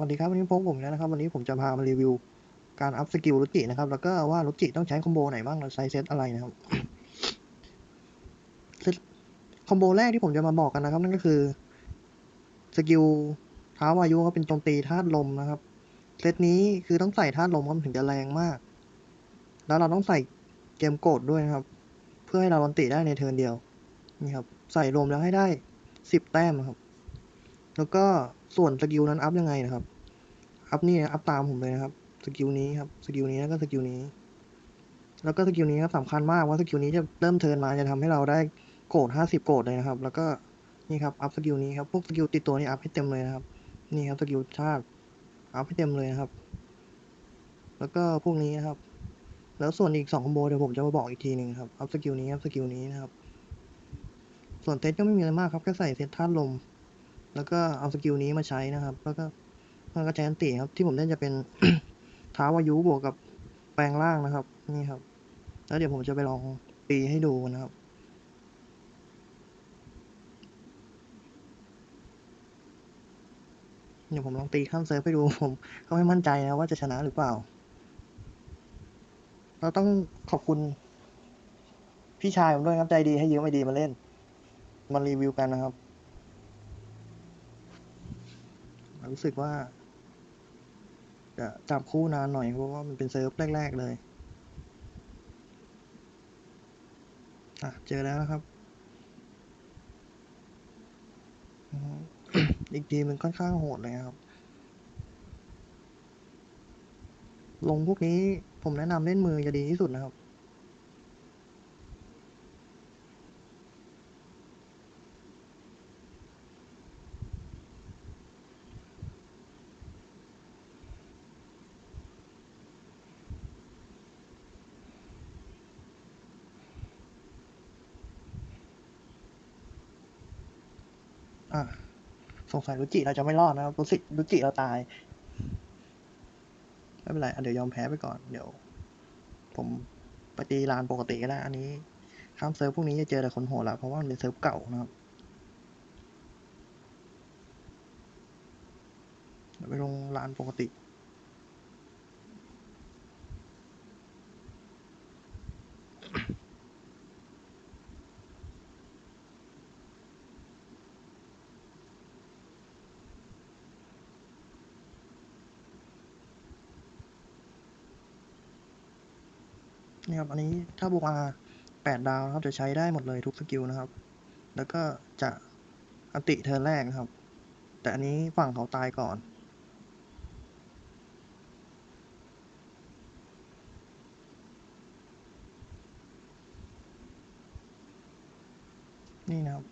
วัสดีครับวันนี้พบผมแล้วนะครับวันนี้ผมจะพามารีวิวการอัพสกิลรุจินะครับแล้วก็ว่ารุจิต้องใช้คอมโบไหนบ้างเราใช้เซตอะไรนะครับเซตคอมโบแรกที่ผมจะมาบอกกันนะครับ นั่นก็คือสกิลเท้าวายุก็เป็นโจมตีธาตุลมนะครับเซตนี้คือต้องใส่ธาตุลมครับถึงจะแรงมาก แล้วเราต้องใส่เกมโกดด้วยนะครับ เพื่อให้เราลันติได้ในเทิร์นเดียวนี่ครับ ใส่รวมแล้วให้ได้สิบแต้มครับ แล้วก็ส่วนสกิลนั้นอัพยังไงนะครับ อัพนี่นะอัพตามผมเลยนะครับ สกิลนี้ครับ สกิลนี้แล้วก็สกิลนี้ แล้วก็สกิลนี้ครับสำคัญมากว่าสกิลนี้จะเริ่มเทิร์นมาจะทำให้เราได้โกดห้าสิบโกดเลยนะครับ แล้วก็นี่ครับ อัพสกิลนี้ครับ พวกสกิลติดตัวนี่อัพให้เต็มเลยนะครับ นี่ครับสกิลชาติอัพให้เต็มเลยนะครับ แล้วก็พวกนี้นะครับ แล้วส่วนอีกสองคอมโบเดี๋ยวผมจะมาบอกอีกทีหนึ่งครับ อัพสกิลนี้ครับสกิลนี้นะครับ ส่วนเซตก็ไม่มีอะไรมากครับ แค่ใส่เซตธาตุลม แล้วก็เอาสกิลนี้มาใช้นะครับ แล้วก็แล้วก็ใช้อันติครับ ที่ผมเล่นจะเป็นท้าวายุบวกกับแปลงร่างนะครับ นี่ครับ แล้วเดี๋ยวผมจะไปลองตีให้ดูนะครับเดี๋ยวผมลองตีข้ามเซิร์ฟให้ดูผมก็ไม่มั่นใจนะว่าจะชนะหรือเปล่า เราต้องขอบคุณพี่ชายผมด้วยครับใจดีให้ยืมไอดีมาเล่น มารีวิวกันนะครับ รู้สึกว่า จะจับคู่นานหน่อยเพราะว่ามันเป็นเซิร์ฟแรก ๆ เลยอะเจอแล้วนะครับอืมอีกทีมันค่อนข้างโหดเลยครับ ลงพวกนี้ผมแนะนำเล่นมือจะดีที่สุดนะครับ อะสงสัยรุจิเราจะไม่รอดนะครับรู้สึกรุจิเราตาย ไม่เป็นไรเดี๋ยวยอมแพ้ไปก่อน เดี๋ยว ผมไปตีลานปกติก็ได้ อันนี้ข้ามเซิร์ฟพวกนี้จะเจอแต่คนโหดละเพราะว่ามันเป็นเซิร์ฟเก่านะครับเดี๋ยวไปลงลานปกติ นี่ครับอันนี้ถ้าบวกอาแปดดาวนะครับจะใช้ได้หมดเลยทุกสกิลนะครับ แล้วก็จะอัติเทิร์นแรกนะครับ แต่อันนี้ฝั่งเขาตายก่อนนี่นะครับ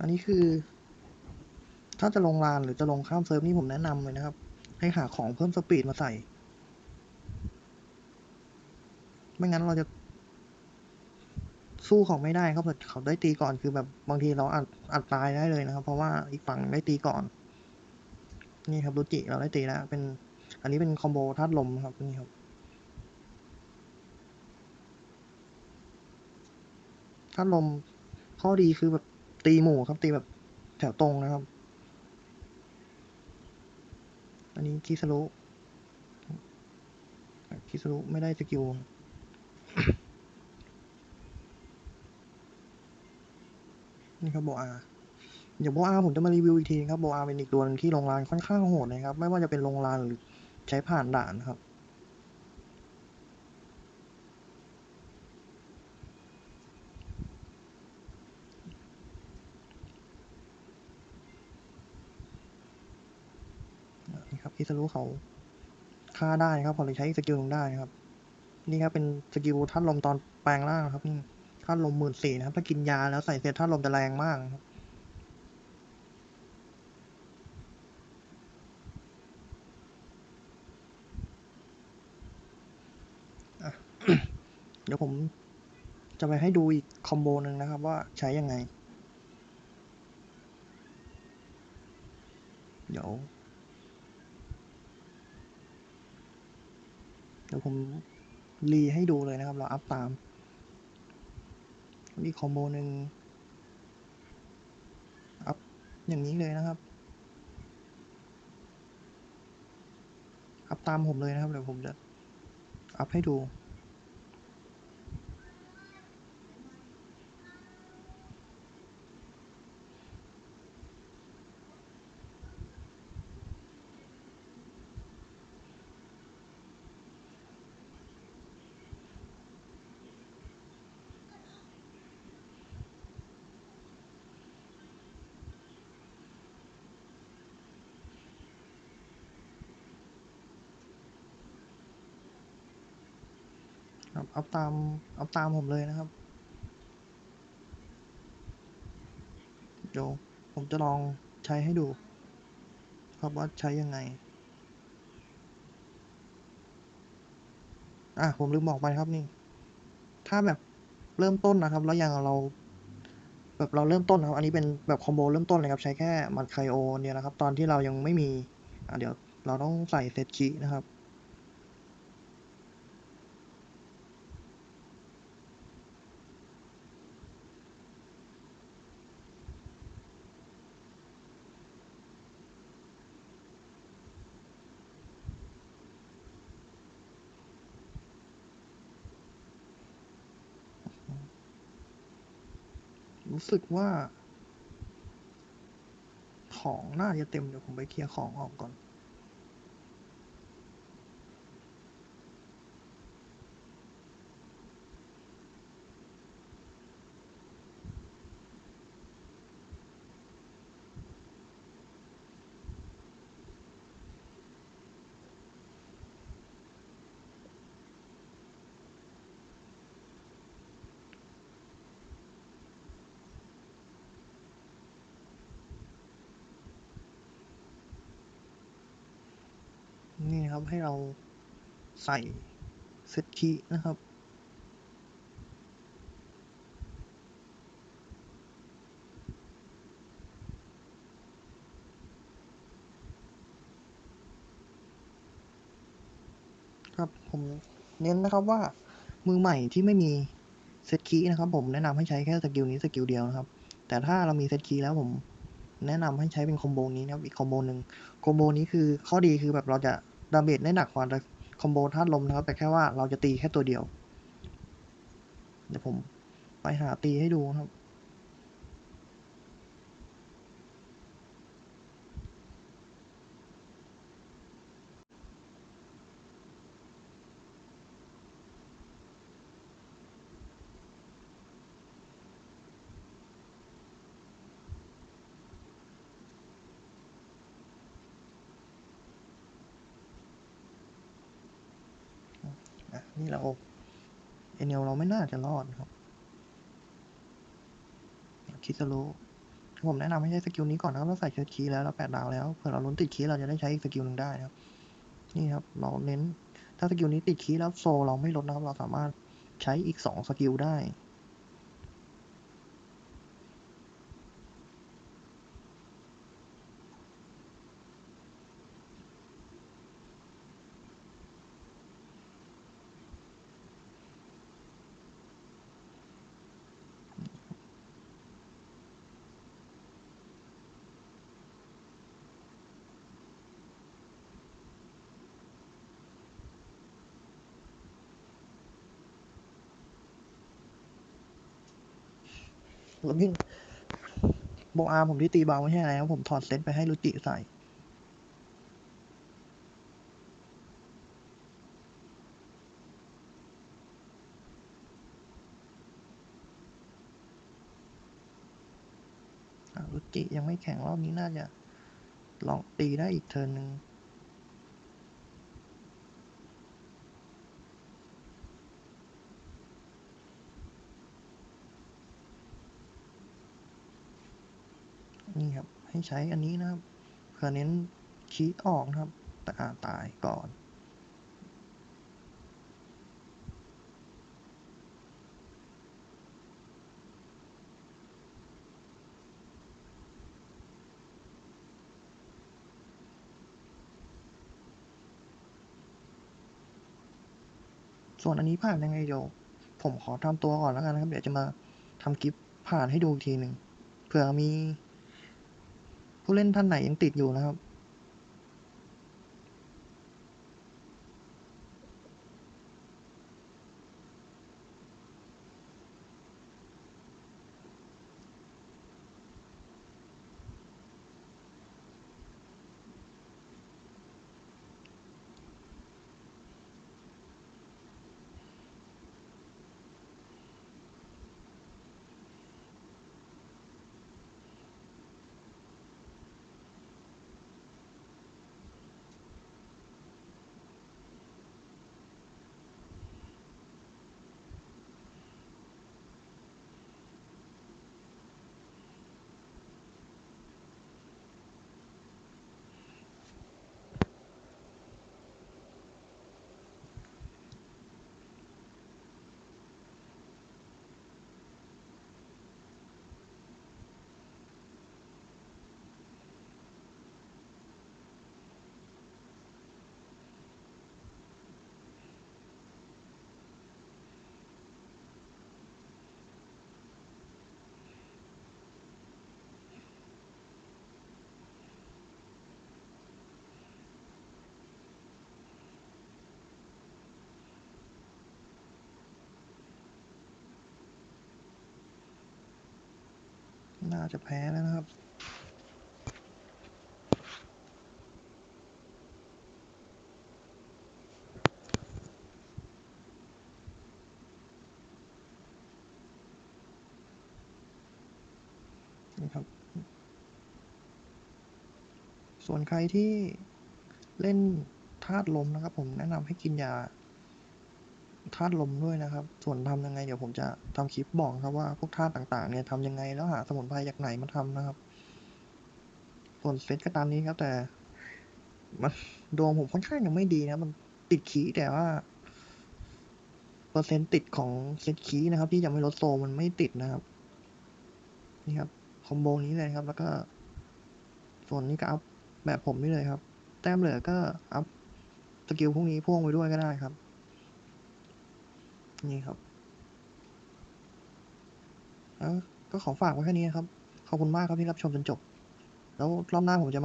อันนี้คือ ถ้าจะลงลานหรือจะลงข้ามเซิร์ฟนี่ผมแนะนำเลยนะครับ ให้หาของเพิ่มสปีดมาใส่ ไม่งั้นเราจะ สู้เขาไม่ได้ครับเขาได้ตีก่อนคือแบบบางทีเราอัดอัดตายได้เลยนะครับ เพราะว่าอีกฝั่งได้ตีก่อน นี่ครับรุจิเราได้ตีแล้วเป็น อันนี้เป็นคอมโบธาตุลมครับนี่ครับธาตุลมข้อดีคือแบบตีหมู่ครับตีแบบแถวตรงนะครับ อันนี้คิสรุคิสรุไม่ได้สกิลนี่ครับโบอาเดี๋ยวโบอาผมจะมารีวิวอีกทีครับโบอาเป็นอีกตัวนึงที่ลงรานค่อนข้างโหดนะครับ ไม่ว่าจะเป็นลงรานหรือใช้ผ่านด่านครับ นี่ครับคิสรุเขาฆ่าได้ครับพอเลยใช้สกิลลงได้ครับ นี่ครับเป็นสกิลท่านลมตอนแปลงร่างครับนี่ท่านลมหมื่นสี่นะครับ ถ้ากินยาแล้วใส่เซตท่านลมจะแรงมากครับเดี๋ยวผมจะไปให้ดูอีกคอมโบหนึ่งนะครับ ว่าใช้ยังไง เดี๋ยว ดี๋ยวผมรีให้ดูเลยนะครับ เราอัพตามนี่คอมโบหนึ่งอัพอย่างนี้เลยนะครับ อัพตามผมเลยนะครับ เดี๋ยวผมจะอัพให้ดู ครับอัพตามเอัพตามผมเลยนะครับ เดี๋ยวผมจะลองใช้ให้ดู ครับว่าใช้ยังไง อะผมลืมบอกไปครับนี่ ถ้าแบบเริ่มต้นนะครับ แล้วอย่างเราแบบเราเริ่มต้นครับ อันนี้เป็นแบบคอมโบเริ่มต้นเลยครับ ใช้แค่มันไคโอเนี่ยนะครับ ตอนที่เรายังไม่มี อะเดี๋ยวเราต้องใส่เซตคีนะครับ รู้สึกว่า ของน่าจะเต็มเดี๋ยวผมไปเคลียร์ของออกก่อน นี่ครับให้เราใส่เซตคีย์นะครับ ครับผมเน้นนะครับว่ามือใหม่ที่ไม่มีเซตคีย์นะครับ ผมแนะนำให้ใช้แค่สกิลนี้สกิลเดียวนะครับ แต่ถ้าเรามีเซตคีย์แล้วผมแนะนำให้ใช้เป็นคอมโบนี้นะครับอีกคอมโบหนึ่งคอมโบนี้คือข้อดีคือแบบเราจะ ดาเมจได้หนักกว่าคอมโบธาตุลมนะครับ แต่แค่ว่าเราจะตีแค่ตัวเดียว เดี๋ยวผมไปหาตีให้ดูนะครับ นี่เราเอเนลเราไม่น่าจะรอดครับคิดจะรู้ผมแนะนำให้ใช้สกิลนี้ก่อนนะครับเราใส่เชิดคีแล้วเราแปดดาวแล้วเผื่อเราลุ้นติดคีเราจะได้ใช้อีกสกิลหนึ่งได้นะครับ นี่ครับ เราเน้นถ้าสกิลนี้ติดคีแล้วโซเราไม่ลดนะครับ เราสามารถใช้อีกสองสกิลได้ แล้วยิ่งโบอาผมที่ตีเบาไม่ใช่อะไรครับผมถอดเซตไปให้รุจิใส่รุจิยังไม่แข็งรอบนี้น่าจะลองตีได้อีกเทิร์นหนึ่งนี่ครับ ให้ใช้อันนี้นะครับเพื่อเน้นคีย์ออกนะครับแต่อาตายก่อนส่วนอันนี้ผ่านยังไงเดี๋ยวผมขอทำตัวก่อนแล้วกันนะครับ เดี๋ยวจะมาทำคลิปผ่านให้ดูอีกทีหนึ่งเผื่อมี ผู้เล่นท่านไหนยังติดอยู่นะครับ น่าจะแพ้แล้วนะครับนี่ครับ ส่วนใครที่เล่นธาตุลมนะครับ ผมแนะนำให้กินยา ธาตุลมด้วยนะครับ ส่วนทำยังไงเดี๋ยวผมจะทำคลิปบอกครับว่าพวกธาตุต่างๆเนี่ยทำยังไงแล้วหาสมุนไพรจากไหนมาทำนะครับ ส่วนเซตก็ตามนี้ครับ แต่มันดวงผมค่อนข้างยังไม่ดีนะ มันติดขีแต่ว่า เปอร์เซ็นต์ติดของเซตคีนะครับ ที่ยังไม่ลดโซมันไม่ติดนะครับนี่ครับคอมโบนี้เลยครับ แล้วก็ ส่วนนี้ก็อัพแบบผมนี่เลยครับ แต้มเหลือก็อัพสกิลพวกนี้พ่วงไปด้วยก็ได้ครับ นี่ครับแล้วก็ขอฝากไว้แค่นี้นะครับ ขอบคุณมากครับที่รับชมจนจบ แล้วรอบหน้าผมจะมา